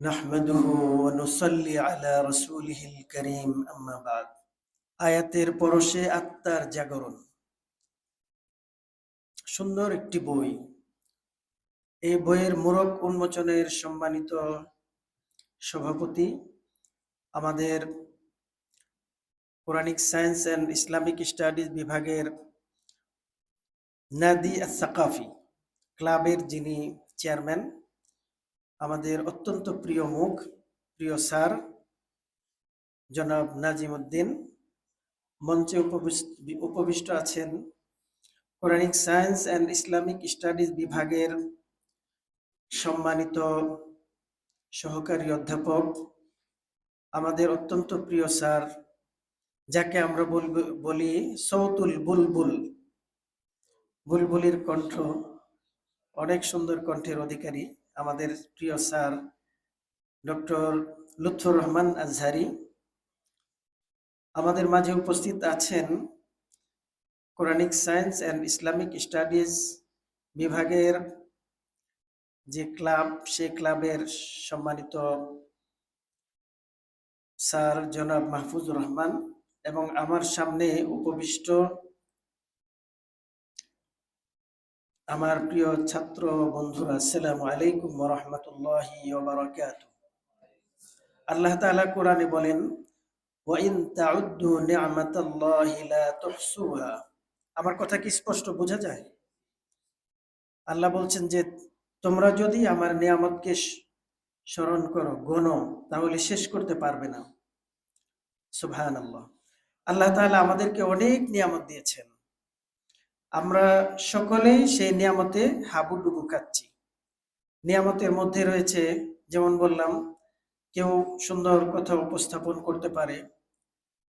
নাহমাদুহু ওয়া নুসাল্লি আলা রাসূলিহিল কারীম আম্মা আয়াতের পরশে আত্মার জাগরণ। সুন্দর একটি বই। এই বইয়ের মোরক উন্মোচনের সম্মানিত সভাপতি আমাদের পৌরাণিক সায়েন্স অ্যান্ড ইসলামিক স্টাডিজ বিভাগের নাদি সাকাফি ক্লাবের যিনি চেয়ারম্যান আমাদের অত্যন্ত প্রিয় মুখ, প্রিয় স্যার, জনাব নাজিম উদ্দিন মঞ্চে উপবিষ্ট- আছেন Quranic science and Islamic studies বিভাগের সম্মানিত সহকারী অধ্যাপক, আমাদের অত্যন্ত প্রিয় স্যার, যাকে আমরা বলি সৌতুল বুলবুল। বুলবুলির কণ্ঠ অনেক সুন্দর কণ্ঠের অধিকারী। আমাদের প্রিয় স্যার ডক্টর লুৎফর রহমান আজহারি। আমাদের মাঝে উপস্থিত আছেন Quranic science and Islamic studies বিভাগের যে ক্লাব সেই ক্লাবের সম্মানিত স্যার জনাব মাহফুজুর রহমান এবং আমার সামনে উপবিষ্ট আমার প্রিয় ছাত্র বন্ধুরা, আসসালামু আলাইকুম রহমতুল্লাহি আল্লাহ তাআলা কোরআনে বলেন ওয়াইন তাউদ্দু নি'মাতাল্লাহি লা তুহসুহা। আমার কথা কি স্পষ্ট বোঝা যায়? আল্লাহ বলছেন যে, তোমরা যদি আমার নিয়ামতকে স্মরণ করো, গণো, তাহলে শেষ করতে পারবে না। সুবহান আল্লাহ আল্লাহ তাআলা আমাদেরকে অনেক নিয়ামত দিয়েছেন। আমরা সকলেই সেই নিয়ামতে হাবুডুবু খাচ্ছি। নিয়ামতের মধ্যে রয়েছে, যেমন বললাম, কেউ সুন্দর কথা উপস্থাপন করতে পারে,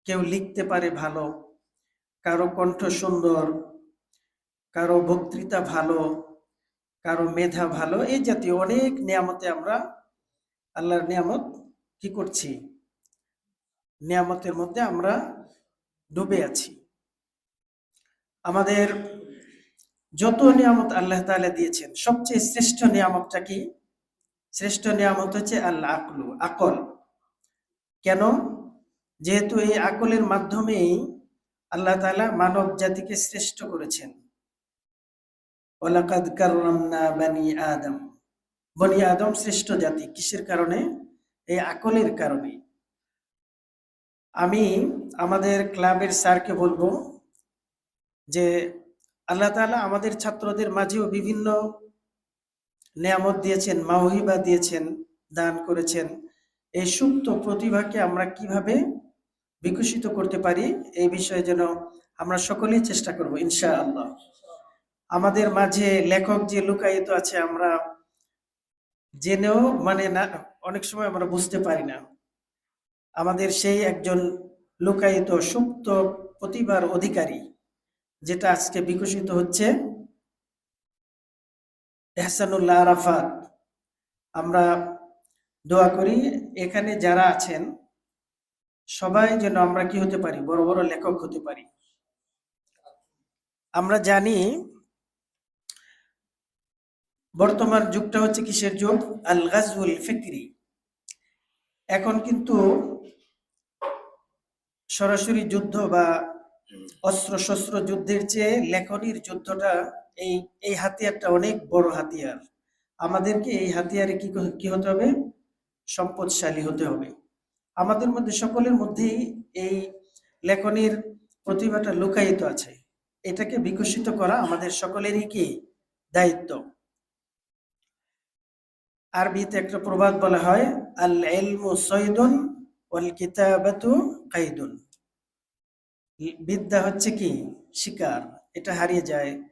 কেউ লিখতে পারে ভালো, কারও কণ্ঠ সুন্দর, কারও বক্তৃতা ভালো, কারও মেধা ভালো, এই জাতীয় অনেক নিয়ামতে আমরা আল্লাহর নিয়ামত কি করছি? নিয়ামতের মধ্যে আমরা ডুবে আছি। আমাদের যত নিয়ামত আল্লাহ তাআলা দিয়েছেন, সবচেয়ে শ্রেষ্ঠ নিয়ামতটা কি? শ্রেষ্ঠ নিয়ামত হচ্ছে আল্লাহ আকলু। আকল কেন? যেহেতু এই আকলের মাধ্যমেই আল্লাহ তালা মানব জাতিকে শ্রেষ্ঠ করেছেন। আদম। বনি আদম শ্রেষ্ঠ জাতি, কিসের কারণে? এই আকলের কারণে। আমি আমাদের ক্লাবের স্যারকে বলব যে আল্লাহ তাআলা আমাদের ছাত্রদের মাঝেও বিভিন্ন নেয়ামত দিয়েছেন, মাওহিবা দিয়েছেন, দান করেছেন। এই সুপ্ত প্রতিভাকে আমরা কীভাবে বিকশিত করতে পারি, এই বিষয়ে যেন আমরা সকলেই চেষ্টা করব ইনশা আল্লাহ আমাদের মাঝে লেখক যে লুকায়িত আছে, আমরা জেনেও মানে না, অনেক সময় আমরা বুঝতে পারি না। আমাদের সেই একজন লুকায়িত সুপ্ত প্রতিভার অধিকারী। যেটা আজকে বিকশিত হচ্ছে, এহসানুল্লাহ আরাফাত। আমরা দোয়া করি, এখানে যারা আছেন, সবাই যেন আমরা কি হতে পারি? বড় বড় লেখক হতে পারি। আমরা জানি বর্তমান যুগটা হচ্ছে কিসের যুগ? আল গাজউল ফিকরি। এখন কিন্তু সরাসরি যুদ্ধ বা অস্ত্র শস্ত্র যুদ্ধের চেয়ে লেখনির যুদ্ধটা এই এই হাতিয়ারটা অনেক বড় হাতিয়ার। আমাদেরকে এই হাতিয়ারে কি কি হতে হবে? সম্পদশালী হতে হবে। আমাদের মধ্যে, সকলের মধ্যেই এই লেখনির প্রতিভাটা লুকায়িত আছে। এটাকে বিকশিত করা আমাদের সকলেরই কি দায়িত্ব? আরবিতে একটা প্রবাদ বলা হয় আল ইলমু সৈদুন ওয়াল কিতাবাতু কাইদুন। বিদ্যা হচ্ছে কি? শিকার। এটা হারিয়ে যায়।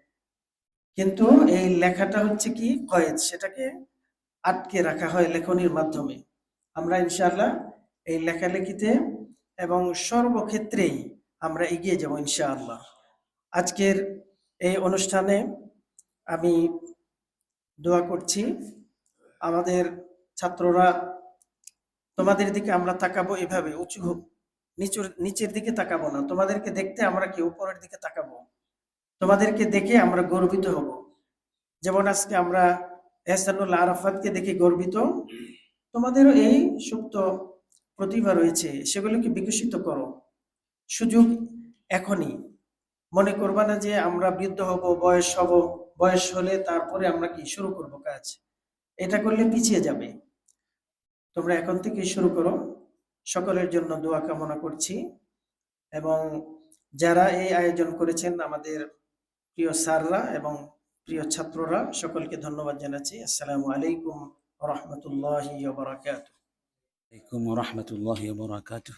কিন্তু এই লেখাটা হচ্ছে কি? কয়েদ। সেটাকে আটকে রাখা হয় লেখনির মাধ্যমে। আমরা ইনশাআল্লাহ এই লেখালেখিতে এবং সর্বক্ষেত্রেই আমরা এগিয়ে যাব ইনশাআল্লাহ। আজকের এই অনুষ্ঠানে আমি দোয়া করছি। আমাদের ছাত্ররা, তোমাদের দিকে আমরা তাকাবো এভাবে, উঁচু নিচুর, নিচের দিকে তাকাবো না। তোমাদেরকে দেখতে আমরা কি উপরের দিকে তাকাবো? তোমাদেরকে দেখে আমরা গর্বিত হব। যেমন আজকে আমরা এহসানুল আরাফাতকে দেখে গর্বিত। তোমাদেরও এই সুপ্ত প্রতিভা রয়েছে, সেগুলোকে বিকশিত করো। সুযোগ এখনই। মনে করবা না যে আমরা বৃদ্ধ হব, বয়স হব, বয়স হলে তারপরে আমরা কি শুরু করব কাজ? এটা করলে পিছিয়ে যাবে। তোমরা এখন থেকে শুরু করো। সকলের জন্য দোয়া কামনা করছি এবং যারা এই আয়োজন করেছেন আমাদের প্রিয় স্যাররা এবং প্রিয় ছাত্ররা সকলকে ধন্যবাদ জানাচ্ছি আসসালামু আলাইকুম রহমতুল্লাহি বারাকাতুহ عليكم ورحمة الله وبركاته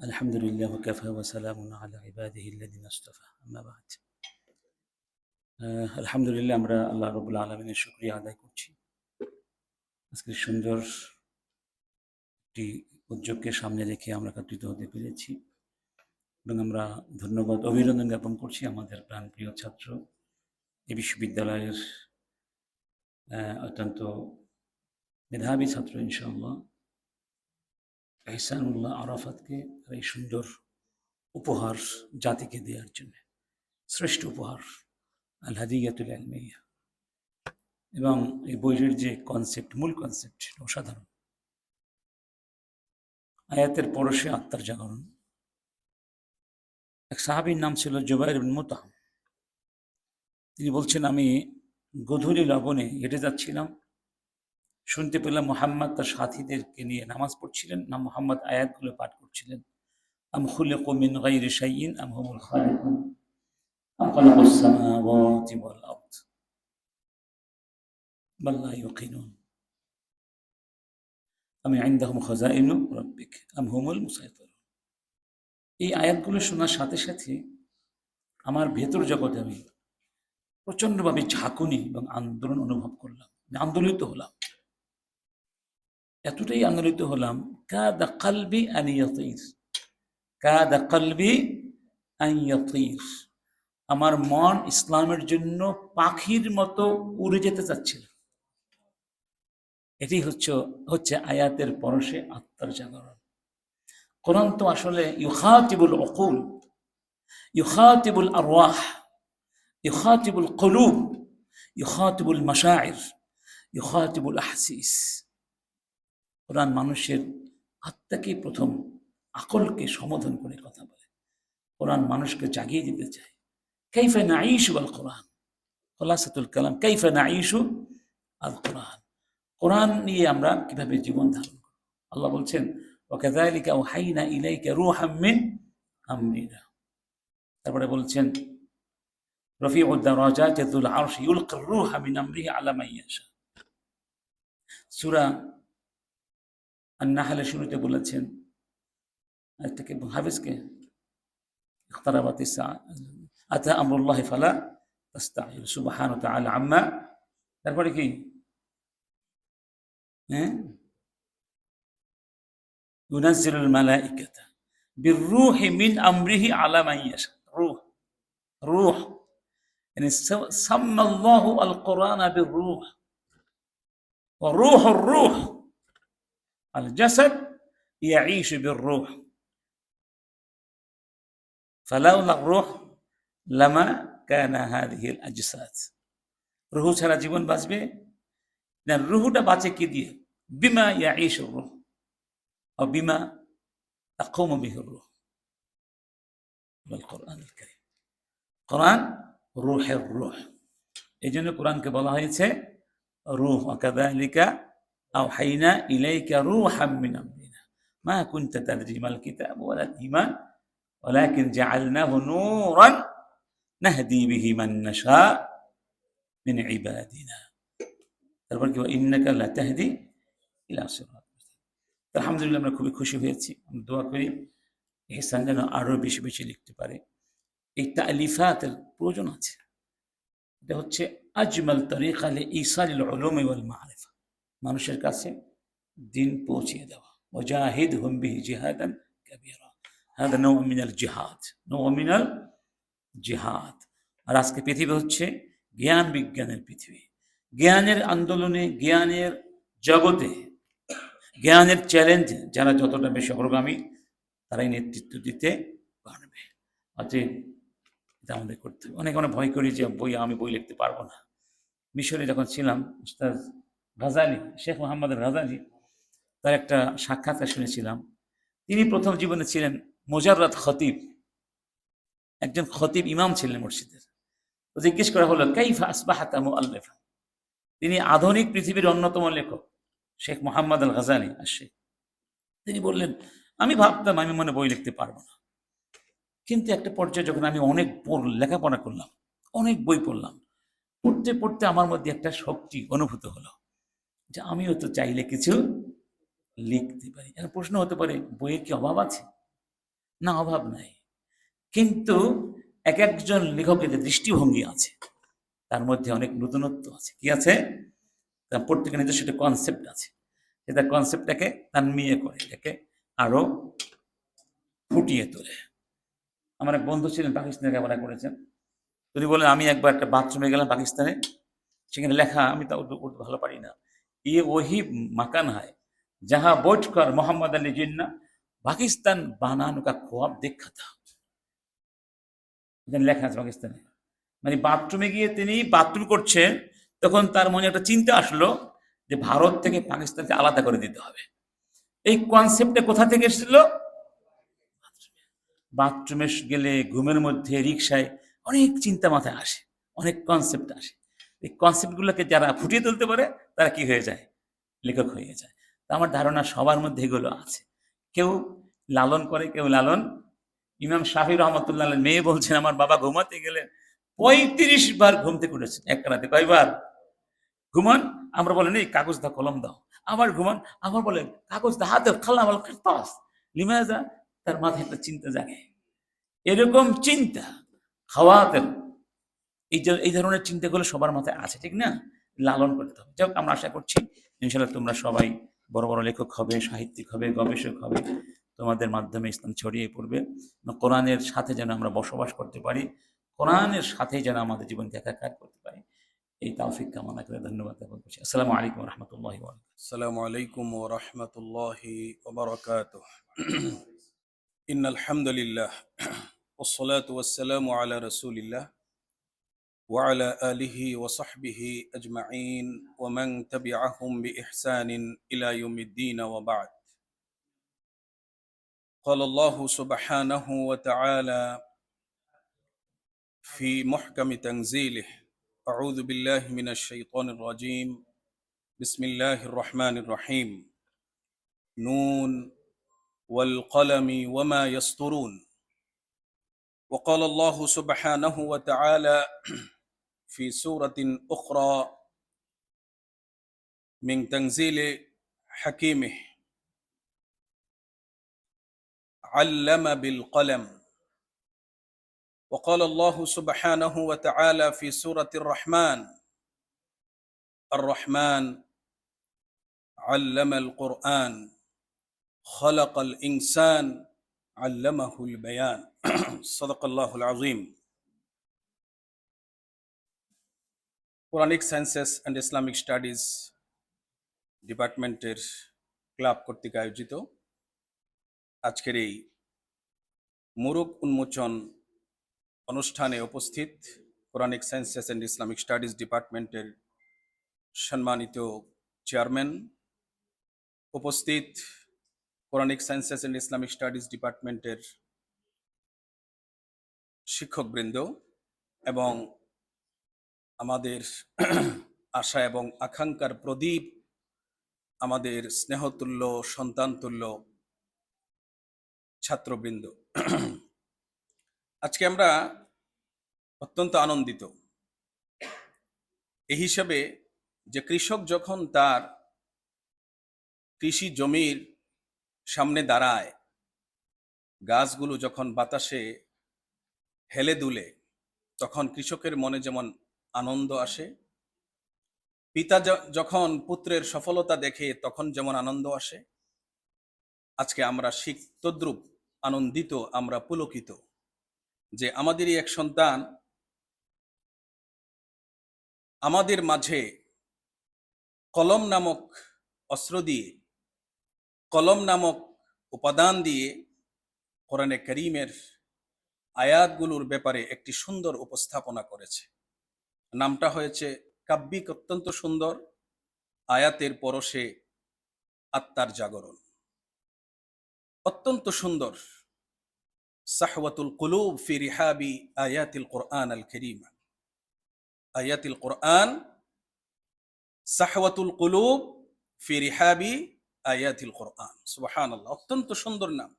الحمد لله وكفى وسلام على عباده الذين اصطفى أما بعد আহ, আলহামদুলিল্লাহ আমরা আল্লাহ রবুল আলমিনের শুক্রিয়া আদায় করছি আজকে সুন্দর একটি উদ্যোগকে সামনে রেখে আমরা একত্রিত হতে পেরেছি। এবং আমরা ধন্যবাদ, অভিনন্দন জ্ঞাপন করছি আমাদের প্রাণপ্রিয় ছাত্র। এই বিশ্ববিদ্যালয়ের অত্যন্ত মেধাবী ছাত্র ইনশাআল্লাহ। এহসানুল্লাহ আরাফাতকে এই সুন্দর উপহার জাতিকে দেওয়ার জন্য, শ্রেষ্ঠ উপহার আল হাদিয়াতুল আলমিয়া। এবং এই বইয়ের যে কনসেপ্ট মূল কনসেপ্ট সেটা অসাধারণ। আয়াতের পরশে আত্মার জাগরণ। এক সাহাবীর নাম ছিল জুবাইর বিন মুতাম তিনি বলছেন, আমি গধূলি লবণে হেঁটে যাচ্ছিলাম। শুনতে পেলাম মোহাম্মদ তার সাথীদেরকে নিয়ে নামাজ পড়ছিলেন, না মোহাম্মদ আয়াতগুলো পাঠ করছিলেন। আম খুলিকু মিন গাইরি আম হুমুল ইউকিনুন। আম ইনদাহুম খাযাইনু রাব্বিক, আম হুমুল মুসাইতিরুন এই আয়াতগুলো শোনার সাথে সাথে আমার ভেতর জগতে আমি প্রচন্ডভাবে ঝাঁকুনি এবং আন্দোলন অনুভব করলাম। আন্দোলিত হলাম। এতটাই আন্দোলিত হলাম কা দা কালবি আনিয়তির কাদা কালবি আনিয়তির আমার মন ইসলামের জন্য পাখির মতো উড়ে যেতে চাচ্ছিল। এটি হচ্ছে হচ্ছে আয়াতের পরশে আত্মার জাগরণ। কোরআন তো আসলে ইউখাতিবুল অকুল ইউখাতিবুল আরওয়াহ, ইউখাতিবুল কলুব, ইউখাতিবুল মাশাইর ইউখাতিবুল আহসিস। কোরআন মানুষের আত্মাকে প্রথম আকলকে সমাধান করে কথা বলে। কোরআন মানুষকে জাগিয়ে দিতে চায়। কাইফা নাঈশু আল কোরআন খোলাসাতুল কালাম, কাইফা নাঈশু আল কোরআন কোরআন নিয়ে আমরা কিভাবে জীবন ধারণ করব আল্লাহ বলছেন وكذلك أوحينا إليك روحا من أمرنا তারপরে বলছেন رفيع الدرجات ذو العرش يلقي الروح من أمره على من يشاء সূরা النحل শুরুতে বলেছেন আরেকটাকে হাফিজকে اقتربت الساعة أتى أمر الله فلا تستعجل سبحانه وتعالى عما তারপরে কি হ্যাঁ ينزل الملائكة بالروح من أمره على من يشاء روح روح يعني س- سمى الله القرآن بالروح وروح الروح الجسد يعيش بالروح فلولا الروح لما كان هذه الأجساد রুহু ছাড়া জীবন বাঁচবে না রুহুটা বাঁচে কি দিয়ে বিমা ইয়াঈশ রুহ أو بما تقوم به الروح والقرآن الكريم কোরআন রুহের রুহ এই জন্য কোরআনকে বলা হয়েছে রুহ وكذلك أوحينا إليك روحا من أمرنا ما كنت تدري ما الكتاب ولا الإيمان ولكن جعلناه نورا نهدي به من نشاء من عبادنا তারপর কি إنك لا تهدي إلى صراط আলহামদুলিল্লাহ আমরা খুবই খুশি হয়েছি আমরা দোয়া করি এহসান যেন আরো বেশি বেশি লিখতে পারে এই তালিফাতের প্রয়োজন আছে এটা হচ্ছে আজমাল তরিক আলে ইসাল উলুম ওয়াল মারিফা মানুষের কাছে দিন পৌঁছিয়ে দেওয়া ওজাহিদ হুম বিহি জিহাদান কাবীরা هذا نوع من الجهاد نوع من الجهاد আর আজকে পৃথিবী হচ্ছে জ্ঞান বিজ্ঞানের পৃথিবী জ্ঞানের আন্দোলনে, জ্ঞানের জগতে, জ্ঞানের চ্যালেঞ্জ যারা যতটা বেশি অগ্রগামী, তারাই নেতৃত্ব দিতে পারবে। অতএব এটা আমাদের করতে হবে। অনেক অনেক ভয় করি যে বই, আমি বই লিখতে পারব না। মিশরে যখন ছিলাম, উস্তাদ গাজালি শেখ মোহাম্মদ গাজালি তার একটা সাক্ষাৎকার শুনেছিলাম। তিনি প্রথম জীবনে ছিলেন মোজাররাত খতিব। একজন খতিব ইমাম ছিলেন মসজিদের। জিজ্ঞেস করা হলো, কাইফা আসবাহাতা মুআল্লিফা? তিনি আধুনিক পৃথিবীর অন্যতম লেখক, শেখ মোহাম্মদ আল গাজালি আসে তিনি বললেন, আমি ভাবতাম আমি মনে বই লিখতে পারব না। কিন্তু একটা পর্যায়ে যখন আমি অনেক পড়, লেখাপড়া করলাম, অনেক বই পড়লাম, পড়তে পড়তে আমার মধ্যে একটা শক্তি অনুভূত হলো যে আমিও তো চাইলে কিছু লিখতে পারি। এখন প্রশ্ন হতে পারে, বইয়ের কি অভাব আছে? না, অভাব নাই। কিন্তু এক একজন লেখকের দৃষ্টিভঙ্গি আছে তার মধ্যে অনেক নতুনত্ব আছে। কি আছে? তার প্রত্যেকের নিজস্ব একটা কনসেপ্ট আছে। সে তার কনসেপ্টটাকে তানমিয়ে করে, এটাকে আরও ফুটিয়ে তোলে। আমার এক বন্ধু ছিলেন, পাকিস্তানের ক্যামেরা করেছেন। যদি বলেন আমি একবার একটা বাথরুমে গেলাম পাকিস্তানে। সেখানে লেখা, আমি তা উর্দু উর্দু ভালো পারি না। ইয়ে ওহি মাকান হয়। যাহা বৈঠকর মোহাম্মদ আলী জিন্না, পাকিস্তান বানানো কা খোয়াব দেখা था লেখা আছে পাকিস্তানে। মানে বাথরুমে গিয়ে তিনি বাথরুম করছেন তখন তার মনে একটা চিন্তা আসলো যে ভারত থেকে পাকিস্তানকে আলাদা করে দিতে হবে। এই কনসেপ্টটা কোথা থেকে এসেছিল? বাথরুমে গেলে ঘুমের মধ্যে রিক্সায় অনেক চিন্তা মাথায় আসে, অনেক কনসেপ্ট আসে। এই কনসেপ্টগুলোকে যারা ফুটিয়ে তুলতে পারে, তারা কি হয়ে যায়? লেখক হয়ে যায়। তা আমার ধারণা সবার মধ্যে এগুলো আছে। কেউ লালন করে, কেউ লালন। ইমাম শাহি রহমতুল্লাহ মেয়ে বলছেন, আমার বাবা ঘুমাতে গেলে পঁয়ত্রিশ বার ঘুম থেকে উঠেছেন, এক রাতে কয়বার? ঘুমান, আমরা বলেন, এই কাগজ দা কলম দাও। আবার ঘুমান আবার বলেন, কাগজ দা, হাতে খাল্লাম লিমাজা তার মাথায় একটা চিন্তা জাগে। এরকম চিন্তা খাওয়াতেন এই এই ধরনের চিন্তাগুলো সবার মাথায় আছে, ঠিক না? লালন করতে হবে। যাই আমরা আশা করছি ইনশাল্লাহ তোমরা সবাই বড় বড় লেখক হবে, সাহিত্যিক হবে, গবেষক হবে, তোমাদের মাধ্যমে ইসলাম ছড়িয়ে পড়বে। কোরআনের সাথে যেন আমরা বসবাস করতে পারি কোরআনের সাথে যেন আমাদের জীবনকে একাকার করতে পারি এই তাওফিক কামনা করে ধন্যবাদ জ্ঞাপন করছি আসসালামু আলাইকুম রহমতুল্লাহ السلام عليكم ورحمة الله وبركاته إن الحمد لله والصلاة والسلام على رسول الله وعلى آله وصحبه أجمعين ومن تبعهم بإحسان إلى يوم الدين وبعد قال الله سبحانه وتعالى في محكم تنزيله. أعوذ بالله من الشيطان الرجيم. بسم الله الرحمن الرحيم. نون والقلم وما يسطرون. وقال الله سبحانه وتعالى في سورة أخرى من تنزيل حكيمه. علم بالقلم. وقال الله سبحانه وتعالى في سورة الرحمن الرحمن علم القرآن خلق الإنسان علمه البيان صدق الله العظيم Quranic Sciences and Islamic Studies ডিপার্টমেন্টের ক্লাব কর্তৃক আয়োজিত আজকের এই মুরুক উন্মোচন অনুষ্ঠানে উপস্থিত Quranic sciences and Islamic studies ডিপার্টমেন্টের সম্মানিত চেয়ারম্যান উপস্থিত Quranic sciences and Islamic studies ডিপার্টমেন্টের শিক্ষকবৃন্দ এবং আমাদের আশা এবং আকাঙ্ক্ষার প্রদীপ, আমাদের স্নেহতুল্য, সন্তানতুল্য ছাত্রবৃন্দ। আজকে আমরা অত্যন্ত আনন্দিত। এই হিসাবে যে কৃষক যখন তার কৃষি জমির সামনে দাঁড়ায়, গাছগুলো যখন বাতাসে হেলে দুলে, তখন কৃষকের মনে যেমন আনন্দ আসে। পিতা যখন পুত্রের সফলতা দেখে, তখন যেমন আনন্দ আসে। আজকে আমরা শিখ তদ্রুপ আনন্দিত, আমরা পুলকিত। যে আমাদেরই এক সন্তান আমাদের মাঝে কলম নামক অস্ত্র দিয়ে, কলম নামক উপাদান দিয়ে কোরআনে করিমের আয়াতগুলোর ব্যাপারে একটি সুন্দর উপস্থাপনা করেছে। নামটা হয়েছে কাব্যিক অত্যন্ত সুন্দর। আয়াতের পরশে আত্মার জাগরণ। অত্যন্ত সুন্দর। সাহওয়াতুল কুলুব ফি রিহাবি আয়াতিল কোরআন আল করিম। আয়াতিল কোরআন, সাহওয়াতুল কুলুব ফি রিহাবি আয়াতিল কোরআন। সুবহানাল্লাহ, অত্যন্ত সুন্দর নাম।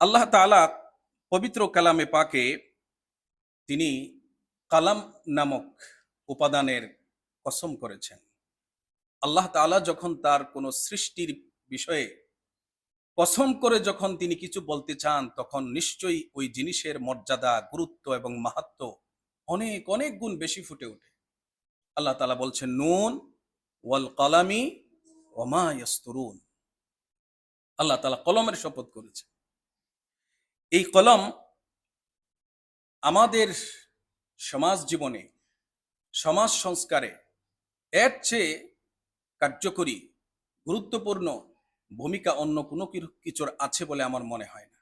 আল্লাহ তাআলা পবিত্র কালামে পাকে তিনি কালাম নামক উপাদানের কসম করেছেন। আল্লাহ তাআলা যখন তার কোনো সৃষ্টির বিষয়ে কসম করে যখন তিনি কিছু বলতে চান, তখন নিশ্চয়ই ওই জিনিসের মর্যাদা, গুরুত্ব এবং মাহাত্ম অনেক অনেক গুণ বেশি ফুটে ওঠে। আল্লাহ তালা বলছেন, নুন ওয়াল কলামি ওমা ইয়াস্তুরুন। আল্লাহ তালা কলমের শপথ করেছে এই কলম আমাদের সমাজ জীবনে, সমাজ সংস্কারে এর চেয়ে কার্যকরী, গুরুত্বপূর্ণ ভূমিকা অন্য কোনো কিছুর আছে বলে আমার মনে হয় না।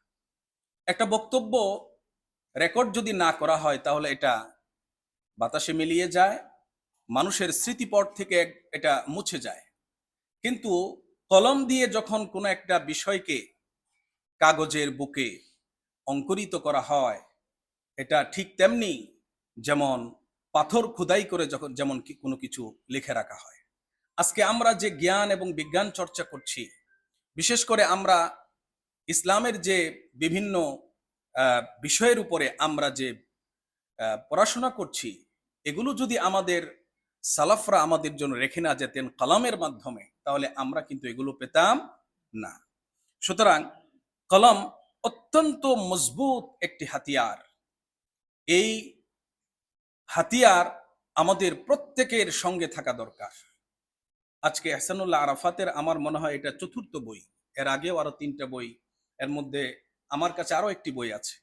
একটা বক্তব্য রেকর্ড যদি না করা হয় তাহলে এটা বাতাসে মিলিয়ে যায়, মানুষের স্মৃতিপট থেকে এটা মুছে যায়। কিন্তু কলম দিয়ে যখন কোনো একটা বিষয়কে কাগজের বুকে অঙ্কুরিত করা হয়, এটা ঠিক তেমনি যেমন পাথর খুদাই করে যখন, যেমন কোনো কিছু লিখে রাখা হয়। আজকে আমরা যে জ্ঞান এবং বিজ্ঞান চর্চা করছি বিশেষ করে আমরা ইসলামের যে বিভিন্ন বিষয়ের উপরে আমরা যে পড়াশোনা করছি, এগুলো যদি আমাদের সালাফরা আমাদের জন্য রেখে না যেতেন কলমের মাধ্যমে, তাহলে আমরা কিন্তু এগুলো পেতাম না। সুতরাং কলম অত্যন্ত মজবুত একটি হাতিয়ার। এই হাতিয়ার আমাদের প্রত্যেকের সঙ্গে থাকা দরকার। আজকে এহসানুল্লাহ আরাফাতের আমার মনে হয় এটা চতুর্থ বই। এর আগেও আরও তিনটা বই। এর মধ্যে আমার কাছে আরও একটি বই আছে।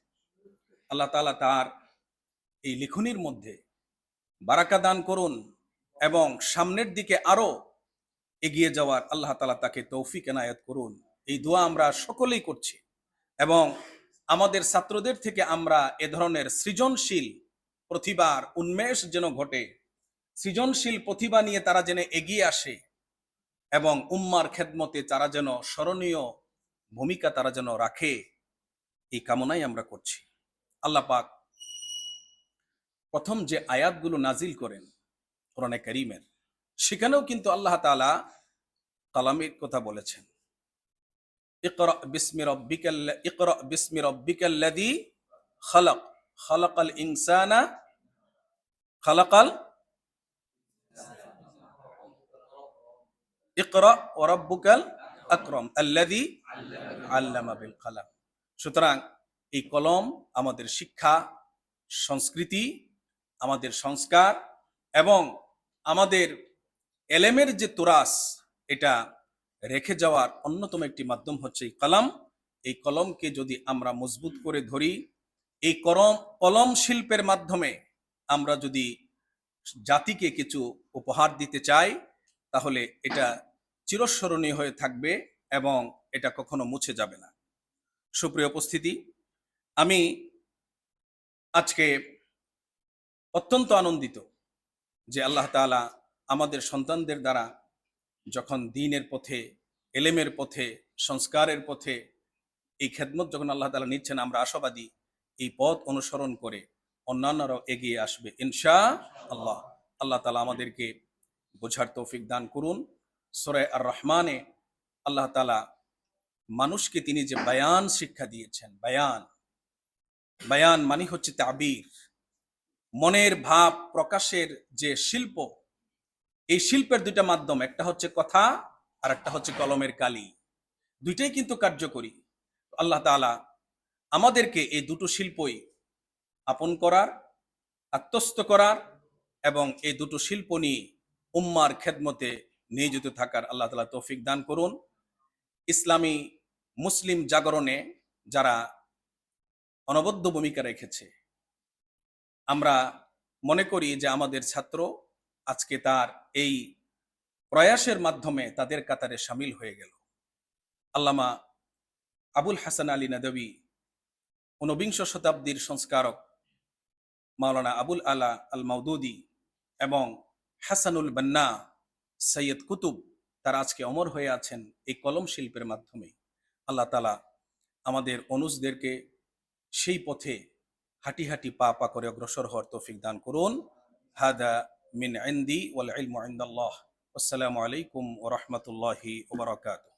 আল্লাহ তালা তার এই লিখনির মধ্যে বারাকা দান করুন এবং সামনের দিকে আরও এগিয়ে যাওয়ার আল্লাহ তালা তাকে তৌফিক এনায়েত করুন। এই দোয়া আমরা সকলেই করছি এবং আমাদের ছাত্রদের থেকে আমরা এ ধরনের সৃজনশীল প্রতিভার উন্মেষ যেন ঘটে, সৃজনশীল প্রতিভা নিয়ে তারা যেন এগিয়ে আসে এবং উম্মার খেদমতে তারা যেন স্মরণীয় ভূমিকা তারা যেন রাখে, এই কামনাই আমরা করছি। আল্লাহ পাক প্রথম যে আয়াতগুলো নাজিল করেন কোরআনে করিমের, সেখানেও কিন্তু আল্লাহ তাআলা কালামের কথা বলেছেন। ইকরা বিসমি রব্বিকাল, ইকরা বিসমি রব্বিকাল্লাযী খালাক, খালাকাল ইনসানা, খালাকাল আকরাম বিল কালাম। সুতরাং এই কলম আমাদের শিক্ষা, সংস্কৃতি, আমাদের সংস্কার এবং আমাদের এলেমের যে তোরাস, এটা রেখে যাওয়ার অন্যতম একটি মাধ্যম হচ্ছে এই কলম। এই কলমকে যদি আমরা মজবুত করে ধরি, এই করম কলম শিল্পের মাধ্যমে আমরা যদি জাতিকে কিছু উপহার দিতে চাই, তাহলে এটা চিরস্মরণীয় হয়ে থাকবে এবং এটা কখনো মুছে যাবে না। সুপ্রিয় উপস্থিতি, আমি আজকে অত্যন্ত আনন্দিত যে আল্লাহ তাআলা আমাদের সন্তানদের দ্বারা যখন দিনের পথে, এলেমের পথে, সংস্কারের পথে এই খেদমত যখন আল্লাহ তালা নিচ্ছেন, আমরা আশাবাদী এই পথ অনুসরণ করে অন্যান্যরাও এগিয়ে আসবে। ইনশা আল্লাহ আল্লাহ তালা আমাদেরকে বোঝার তৌফিক দান করুন। সুরে আর রহমানে আল্লাহ তাআলা মানুষকে তিনি যে বায়ান শিক্ষা দিয়েছেন, বায়ান। বায়ান মানে হচ্ছে তাবির। মনের ভাব প্রকাশের যে শিল্প, এই শিল্পের দুইটা মাধ্যম, একটা হচ্ছে কথা আর একটা হচ্ছে কলমের কালি। দুইটাই কিন্তু কার্যকরী। আল্লাহ তাআলা আমাদেরকে এই দুটো শিল্পই আপন করার, আত্মস্থ করার এবং এই দুটো শিল্প নিয়ে উম্মার খেদমতে নিয়োজিত থাকার আল্লাহ তালা তৌফিক দান করুন। ইসলামী মুসলিম জাগরণে যারা অনবদ্য ভূমিকা রেখেছে, আমরা মনে করি যে আমাদের ছাত্র আজকে তার এই প্রয়াসের মাধ্যমে তাদের কাতারে সামিল হয়ে গেল। আল্লামা আবুল হাসান আলী নদবী, ঊনবিংশ শতাব্দীর সংস্কারক মাওলানা আবুল আলা আল মাউদুদি এবং হাসানুল বান্না সৈয়দ কুতুব তার আজকে অমর হয়ে আছেন এই কলম শিল্পের মাধ্যমে আল্লাহ তালা আমাদের অনুজদেরকে সেই পথে হাঁটি হাঁটি পা পা করে অগ্রসর হওয়ার তৌফিক দান করুন। হাদা মিন আন্দি ওয়াল ইলমু ইনদাল্লাহ। আসসালামু আলাইকুম ওয়া রাহমাতুল্লাহি ওয়া বারাকাতুহু।